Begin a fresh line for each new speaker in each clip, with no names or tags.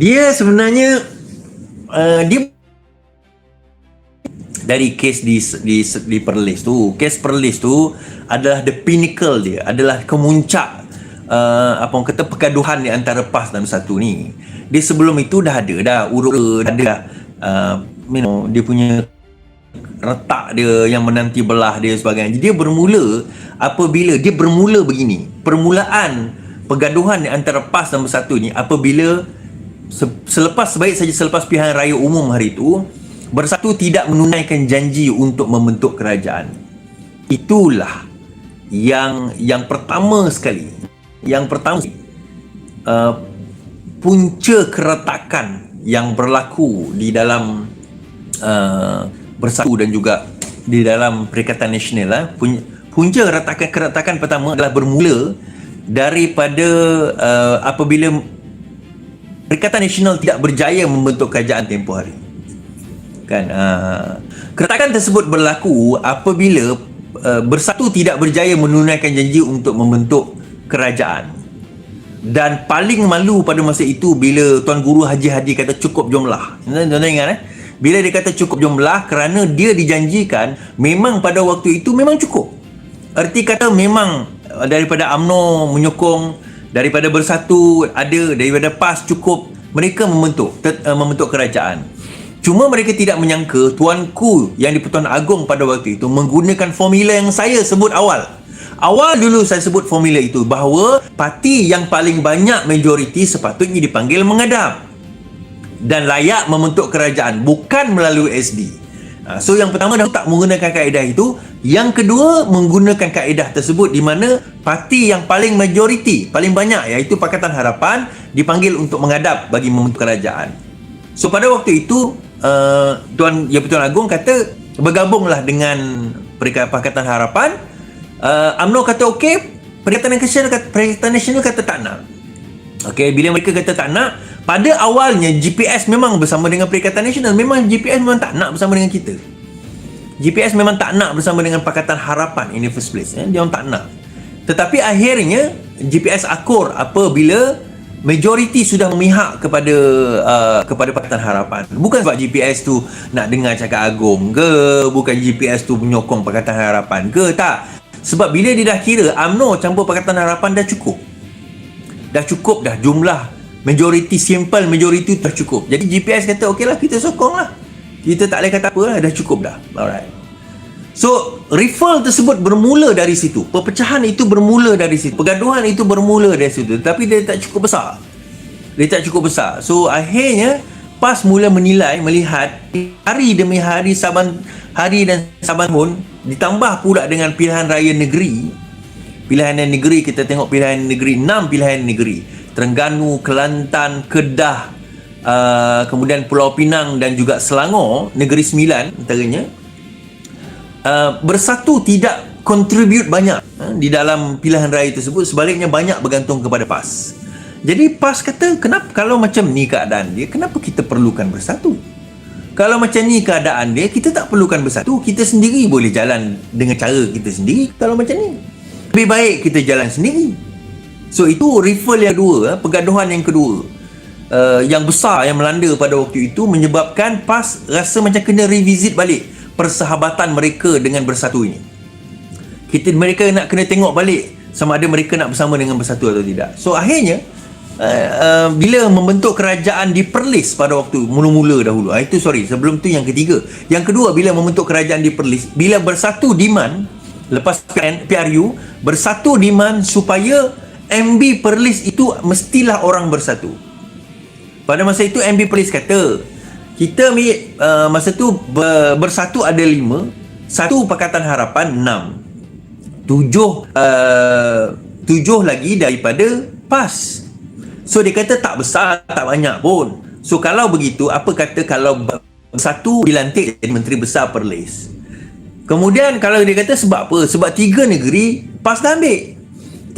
dia sebenarnya uh, dia dari kes di di di Perlis tu. Kes Perlis tu adalah the pinnacle dia. Adalah kemuncak uh, apa orang kata pergaduhan di antara PAS dan Bersatu ni. Dia sebelum itu dah ada dah urut dah ada uh, you know, dia punya retak dia yang menanti belah dia sebagainya. Dia bermula apabila dia bermula begini. Permulaan pergaduhan di antara PAS dan Bersatu ni apabila selepas sebaik saja selepas pilihan raya umum hari itu Bersatu tidak menunaikan janji untuk membentuk kerajaan. Itulah yang yang pertama sekali. Yang pertama uh, punca keretakan yang berlaku di dalam uh, Bersatu dan juga di dalam Perikatan Nasional uh, punca keretakan keretakan pertama adalah bermula daripada uh, apabila Perikatan Nasional tidak berjaya membentuk kerajaan tempoh hari. Kan uh, keretakan tersebut berlaku apabila uh, bersatu tidak berjaya menunaikan janji untuk membentuk kerajaan. Dan paling malu pada masa itu bila Tuan Guru Haji Hadi kata cukup jumlah. Tuan-tuan ingat eh? Bila dia kata cukup jumlah kerana dia dijanjikan memang pada waktu itu memang cukup. Erti kata memang uh, daripada AMNO menyokong daripada bersatu ada daripada PAS cukup mereka membentuk uh, membentuk kerajaan Cuma mereka tidak menyangka tuanku yang di Pertuan Agong pada waktu itu menggunakan formula yang saya sebut awal. Awal dulu saya sebut formula itu bahawa parti yang paling banyak majoriti sepatutnya dipanggil mengadap dan layak membentuk kerajaan bukan melalui SD. Ha, so yang pertama dah tak menggunakan kaedah itu, yang kedua menggunakan kaedah tersebut di mana parti yang paling majoriti, paling banyak iaitu Pakatan Harapan dipanggil untuk mengadap bagi membentuk kerajaan. So pada waktu itu uh, Tuan Yang Pertuan Agong kata bergabunglah dengan Perikatan Harapan. Uh, UMNO kata okey. Perikatan Nasional kata, Perikatan Nasional kata tak nak. Okey bila mereka kata tak nak pada awalnya GPS memang bersama dengan Perikatan Nasional memang GPS memang tak nak bersama dengan kita GPS memang tak nak bersama dengan Pakatan Harapan in the first place eh? dia orang tak nak tetapi akhirnya GPS akur apabila majoriti sudah memihak kepada uh, kepada Pakatan Harapan. Bukan sebab GPS tu nak dengar cakap Agong ke, bukan GPS tu menyokong Pakatan Harapan ke, tak. Sebab bila dia dah kira AMNO campur Pakatan Harapan dah cukup. Dah cukup dah jumlah majoriti simple majoriti dah cukup. Jadi GPS kata okeylah kita sokong lah. Kita tak boleh kata apa lah, dah cukup dah. Alright. So, referral tersebut bermula dari situ. Perpecahan itu bermula dari situ. Pergaduhan itu bermula dari situ. Tapi dia tak cukup besar. Dia tak cukup besar. So, akhirnya, PAS mula menilai, melihat hari demi hari Saban hari dan Saban pun ditambah pula dengan pilihan raya negeri. Pilihan negeri, kita tengok pilihan negeri, enam pilihan negeri. Terengganu, Kelantan, Kedah, uh, kemudian Pulau Pinang dan juga Selangor, negeri sembilan antaranya uh, bersatu tidak contribute banyak uh, di dalam pilihan raya tersebut. Sebaliknya banyak bergantung kepada PAS. Jadi PAS kata kenapa kalau macam ni keadaan dia kenapa kita perlukan bersatu? Kalau macam ni keadaan dia kita tak perlukan bersatu. Kita sendiri boleh jalan dengan cara kita sendiri. Kalau macam ni lebih baik kita jalan sendiri so itu rival yang kedua uh, pergaduhan yang kedua uh, yang besar yang melanda pada waktu itu menyebabkan PAS rasa macam kena revisit balik persahabatan mereka dengan bersatu ini. Kita mereka nak kena tengok balik sama ada mereka nak bersama dengan bersatu atau tidak. So akhirnya uh, uh, bila membentuk kerajaan di Perlis pada waktu mula-mula dahulu. Uh, itu sorry, sebelum tu yang ketiga. Yang kedua bila membentuk kerajaan di Perlis, bila bersatu demand lepas PRU bersatu demand supaya MB Perlis itu mestilah orang bersatu. Pada masa itu MB Perlis kata kita uh, masa tu ber, bersatu ada lima. Satu Pakatan Harapan enam. Tujuh uh, tujuh lagi daripada PAS. So dia kata tak besar tak banyak pun. So kalau begitu apa kata kalau satu dilantik jadi Menteri Besar Perlis? Kemudian kalau dia kata sebab apa? Sebab tiga negeri PAS dah ambil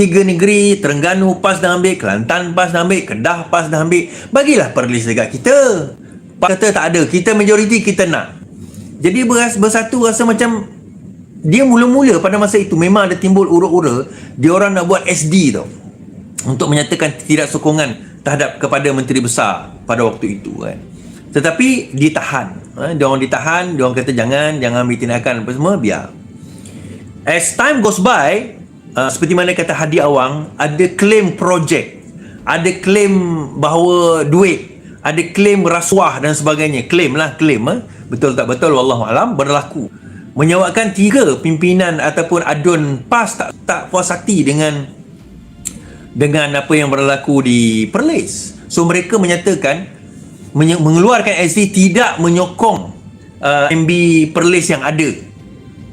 tiga negeri Terengganu PAS dah ambil Kelantan PAS dah ambil Kedah PAS dah ambil. Bagilah Perlis dekat kita. Kata tak ada kita majoriti kita nak. Jadi beras, bersatu rasa macam dia mula-mula pada masa itu memang ada timbul ura-ura dia orang nak buat SD tau. Untuk menyatakan tidak sokongan terhadap kepada menteri besar pada waktu itu kan. Tetapi ditahan ha? dia orang ditahan dia orang kata jangan jangan ambil tindakan apa semua biar. As time goes by uh, seperti mana kata Hadi Awang ada claim project ada claim bahawa duit ada claim rasuah dan sebagainya. Claim lah claim eh? betul tak betul? Wallahu alam berlaku. Menyebabkan tiga pimpinan ataupun adun PAS tak tak puas hati dengan dengan apa yang berlaku di Perlis. So mereka menyatakan mengeluarkan SD tidak menyokong uh, MB Perlis yang ada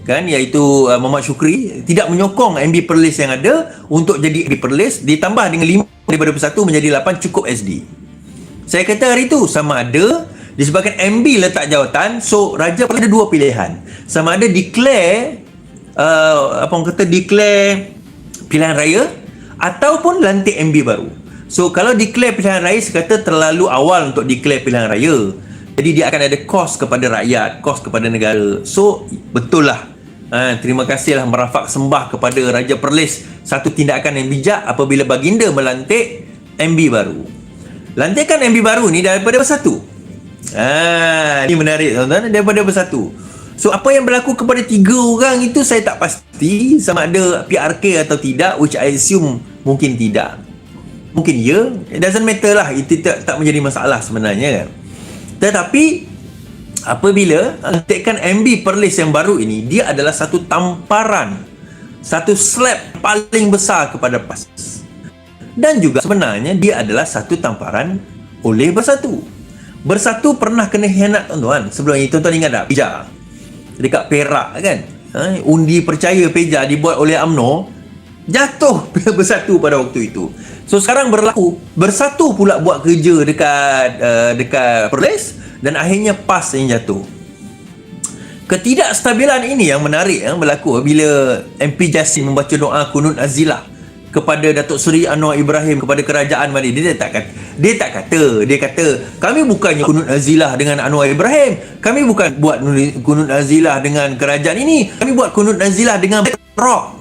kan iaitu uh, Muhammad Syukri tidak menyokong MB Perlis yang ada untuk jadi MB Perlis ditambah dengan 5 daripada persatu menjadi 8 cukup SD saya kata hari tu sama ada disebabkan MB letak jawatan so Raja Perlis ada dua pilihan. Sama ada declare uh, apa orang kata declare pilihan raya ataupun lantik MB baru. So kalau declare pilihan raya saya kata terlalu awal untuk declare pilihan raya. Jadi dia akan ada kos kepada rakyat kos kepada negara. So betul lah Ha, terima kasihlah merafak sembah kepada Raja Perlis satu tindakan yang bijak apabila baginda melantik MB baru. Lantikan MB baru ni daripada bersatu. Ha, ini menarik tuan-tuan daripada bersatu. So apa yang berlaku kepada tiga orang itu saya tak pasti sama ada PRK atau tidak which I assume mungkin tidak. Mungkin ya, it doesn't matter lah itu tak, tak menjadi masalah sebenarnya kan. Tetapi apabila lantikan MB Perlis yang baru ini dia adalah satu tamparan satu slap paling besar kepada PAS. Dan juga sebenarnya dia adalah satu tamparan oleh Bersatu. Bersatu pernah kena hianat tuan-tuan. Sebelum ini tuan-tuan ingat tak? Peja dekat Perak kan? Ha? undi percaya Peja dibuat oleh AMNO jatuh Bersatu pada waktu itu. So sekarang berlaku Bersatu pula buat kerja dekat uh, dekat Perlis dan akhirnya PAS yang jatuh. Ketidakstabilan ini yang menarik yang berlaku bila MP Jasim membaca doa kunut azilah kepada Datuk Seri Anwar Ibrahim kepada kerajaan Mali dia tak kata dia tak kata dia kata kami bukannya kunut azilah dengan Anwar Ibrahim. Kami bukan buat kunut azilah dengan kerajaan ini. Kami buat kunut azilah dengan rock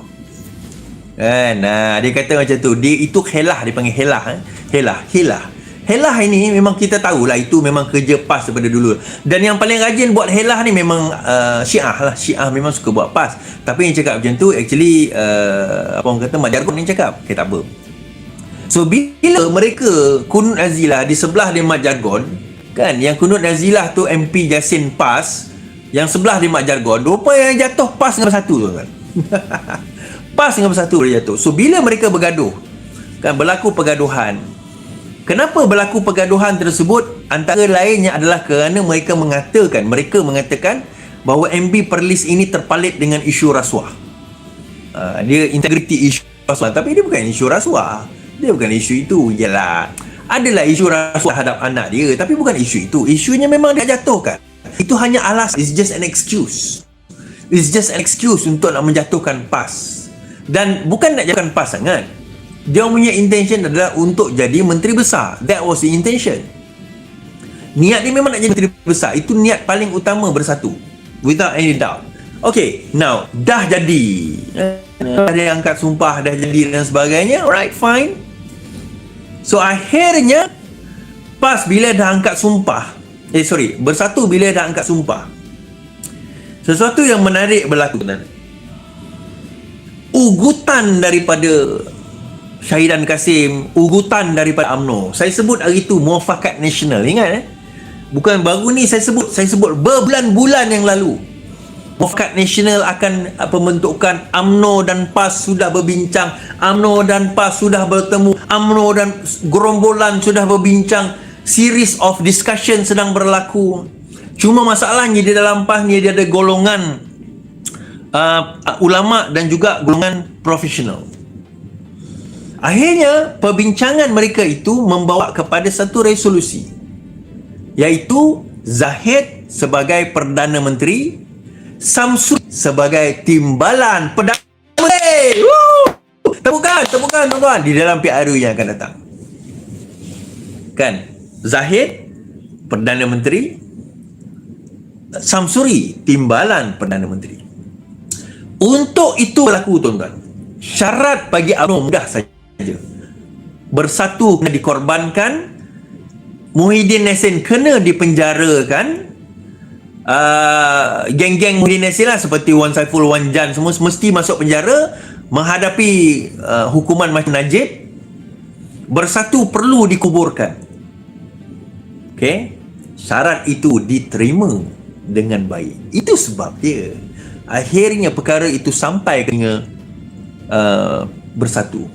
kan nah dia kata macam tu dia itu helah dia panggil helah eh? helah helah Helah ini memang kita tahulah itu memang kerja PAS daripada dulu. Dan yang paling rajin buat helah ni memang uh, Syiah lah. Syiah memang suka buat PAS. Tapi yang cakap macam tu actually uh, apa orang kata Jargon ni cakap. Okay tak apa. So bila mereka kunut Azilah di sebelah dia Mak Jargon kan yang kunut Azilah tu MP Jasin PAS yang sebelah dia Mak Jargon rupa yang jatuh PAS dengan satu tu kan. PAS dengan satu dia jatuh. So bila mereka bergaduh kan berlaku pergaduhan Kenapa berlaku pergaduhan tersebut? Antara lainnya adalah kerana mereka mengatakan, mereka mengatakan bahawa MB Perlis ini terpalit dengan isu rasuah. Uh, dia integriti isu rasuah. Tapi dia bukan isu rasuah. Dia bukan isu itu. Yalah. Adalah isu rasuah hadap anak dia. Tapi bukan isu itu. Isunya memang dia jatuhkan. Itu hanya alas. It's just an excuse. It's just an excuse untuk nak menjatuhkan PAS. Dan bukan nak jatuhkan PAS sangat. Dia punya intention adalah untuk jadi menteri besar. That was the intention. Niat dia memang nak jadi menteri besar. Itu niat paling utama bersatu. Without any doubt. Okay now dah jadi. Dah dia angkat sumpah dah jadi dan sebagainya. Alright fine. So akhirnya pas bila dah angkat sumpah eh sorry bersatu bila dah angkat sumpah sesuatu yang menarik berlaku ugutan daripada Syahidan Kasim ugutan daripada AMNO saya sebut hari itu muafakat nasional. Ingat eh? Bukan baru ni saya sebut saya sebut berbulan-bulan yang lalu. Muafakat nasional akan pembentukan AMNO dan PAS sudah berbincang. AMNO dan PAS sudah bertemu. AMNO dan gerombolan sudah berbincang. Series of discussion sedang berlaku. Cuma masalahnya di dalam PAS ni dia ada golongan uh, ulama dan juga golongan profesional. Akhirnya perbincangan mereka itu membawa kepada satu resolusi iaitu Zahid sebagai Perdana Menteri Samsung sebagai Timbalan Perdana Menteri. Tepukan, tepukan tuan-tuan di dalam PRU yang akan datang. Kan? Zahid Perdana Menteri Samsuri Timbalan Perdana Menteri untuk itu berlaku tuan-tuan. Syarat bagi UMNO mudah saja. Bersatu kena dikorbankan Muhyiddin Yassin kena dipenjarakan uh, geng-geng Muhyiddin Yassin lah seperti Wan Saiful, Wan Jan semua mesti masuk penjara menghadapi uh, hukuman macam Najib. Bersatu perlu dikuburkan. Okey? Syarat itu diterima dengan baik. Itu sebab dia akhirnya perkara itu sampai ke uh, bersatu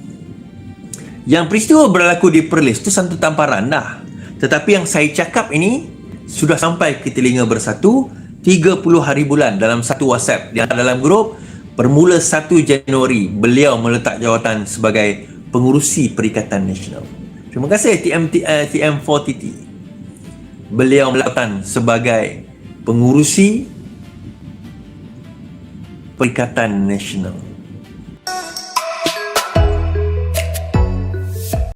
yang peristiwa berlaku di Perlis itu satu tamparan dah tetapi yang saya cakap ini sudah sampai ke telinga bersatu 30 hari bulan dalam satu WhatsApp yang dalam grup bermula 1 Januari beliau meletak jawatan sebagai pengurusi Perikatan Nasional. Terima kasih TM, uh, TM4TT. Beliau melakukan sebagai pengurusi Perikatan Nasional.